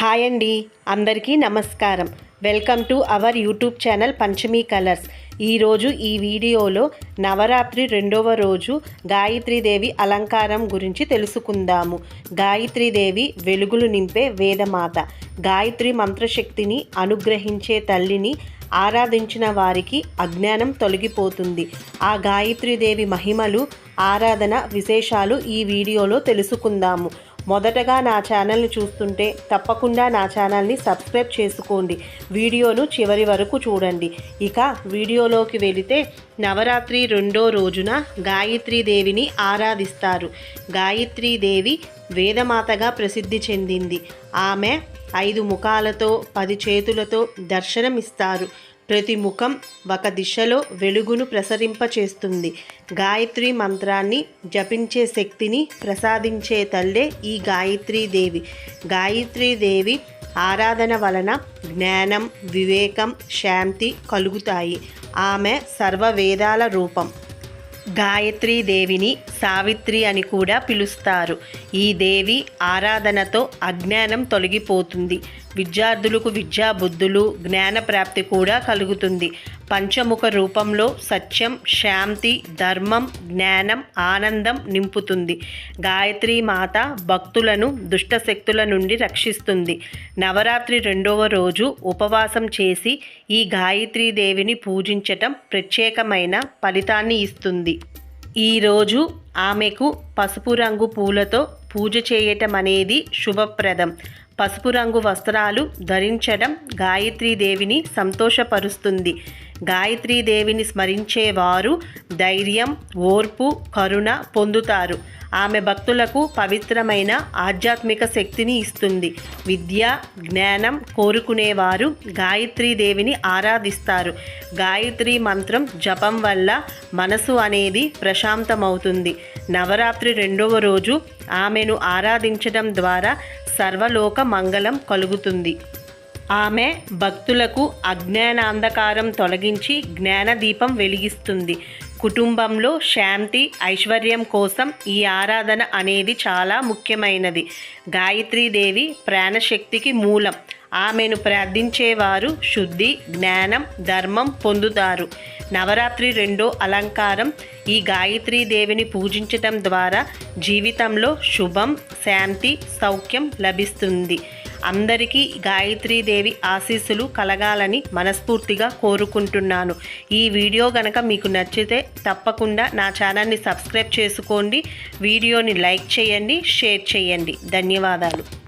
Hi అండి అందరికీ నమస్కారం. Welcome to our YouTube channel Panchami colours. ఈరోజు ఈ వీడియోలో నవరాత్రి రెండవ రోజు గాయత్రీదేవి అలంకారం గురించి తెలుసుకుందాము. గాయత్రీదేవి వెలుగులు నింపే వేదమాత. గాయత్రి మంత్రశక్తిని అనుగ్రహించే తల్లిని ఆరాధించిన వారికి అజ్ఞానం తొలగిపోతుంది. ఆ గాయత్రీదేవి మహిమలు ఆరాధన విశేషాలు ఈ వీడియోలో తెలుసుకుందాము. మొదటగా నా ఛానల్ని చూస్తుంటే తప్పకుండా నా ఛానల్ని సబ్స్క్రైబ్ చేసుకోండి. వీడియోను చివరి వరకు చూడండి. ఇక వీడియోలోకి వెళితే నవరాత్రి రెండో రోజున గాయత్రీదేవిని ఆరాధిస్తారు. గాయత్రీదేవి వేదమాతగా ప్రసిద్ధి చెందింది. ఆమె ఐదు ముఖాలతో పది చేతులతో దర్శనమిస్తారు. ప్రతి ముఖం ఒక దిశలో వెలుగును ప్రసరింపచేస్తుంది. గాయత్రి మంత్రాన్ని జపించే శక్తిని ప్రసాదించే తల్లే ఈ గాయత్రీదేవి గాయత్రీదేవి ఆరాధన వలన జ్ఞానం వివేకం శాంతి కలుగుతాయి. ఆమె సర్వవేదాల రూపం. గాయత్రీ దేవిని సావిత్రి అని కూడా పిలుస్తారు. ఈ దేవి ఆరాధనతో అజ్ఞానం తొలగిపోతుంది. విద్యార్థులకు విద్యా బుద్ధులు జ్ఞాన ప్రాప్తి కూడా కలుగుతుంది. పంచముఖ రూపంలో సత్యం శాంతి ధర్మం జ్ఞానం ఆనందం నింపుతుంది. గాయత్రి మాత భక్తులను దుష్టశక్తుల నుండి రక్షిస్తుంది. నవరాత్రి రెండవ రోజు ఉపవాసం చేసి ఈ గాయత్రీ దేవిని పూజించటం ప్రత్యేకమైన ఫలితాన్ని ఇస్తుంది. ఈరోజు ఆమెకు పసుపు రంగు పూలతో పూజ చేయటం అనేది శుభప్రదం. పసుపు రంగు వస్త్రాలు ధరించడం గాయత్రీదేవిని సంతోషపరుస్తుంది. గాయత్రీదేవిని స్మరించేవారు ధైర్యం ఓర్పు కరుణ పొందుతారు. ఆమె భక్తులకు పవిత్రమైన ఆధ్యాత్మిక శక్తిని ఇస్తుంది. విద్య జ్ఞానం కోరుకునేవారు గాయత్రీదేవిని ఆరాధిస్తారు. గాయత్రి మంత్రం జపం వల్ల మనసు అనేది ప్రశాంతమవుతుంది. నవరాత్రి రెండవ రోజు ఆమెను ఆరాధించడం ద్వారా సర్వలోక మంగళం కలుగుతుంది. ఆమె భక్తులకు అజ్ఞానాంధకారం తొలగించి జ్ఞానదీపం వెలిగిస్తుంది. కుటుంబంలో శాంతి ఐశ్వర్యం కోసం ఈ ఆరాధన అనేది చాలా ముఖ్యమైనది. గాయత్రీదేవి ప్రాణశక్తికి మూలం. ఆమెను ప్రార్థించేవారు శుద్ధి జ్ఞానం ధర్మం పొందుతారు. నవరాత్రి రెండో అలంకారం ఈ గాయత్రీదేవిని పూజించటం ద్వారా జీవితంలో శుభం శాంతి సౌఖ్యం లభిస్తుంది. అందరికీ గాయత్రీదేవి ఆశీస్సులు కలగాలని మనస్ఫూర్తిగా కోరుకుంటున్నాను. ఈ వీడియో గనక మీకు నచ్చితే తప్పకుండా నా ఛానల్ని సబ్స్క్రైబ్ చేసుకోండి. వీడియోని లైక్ చేయండి షేర్ చేయండి. ధన్యవాదాలు.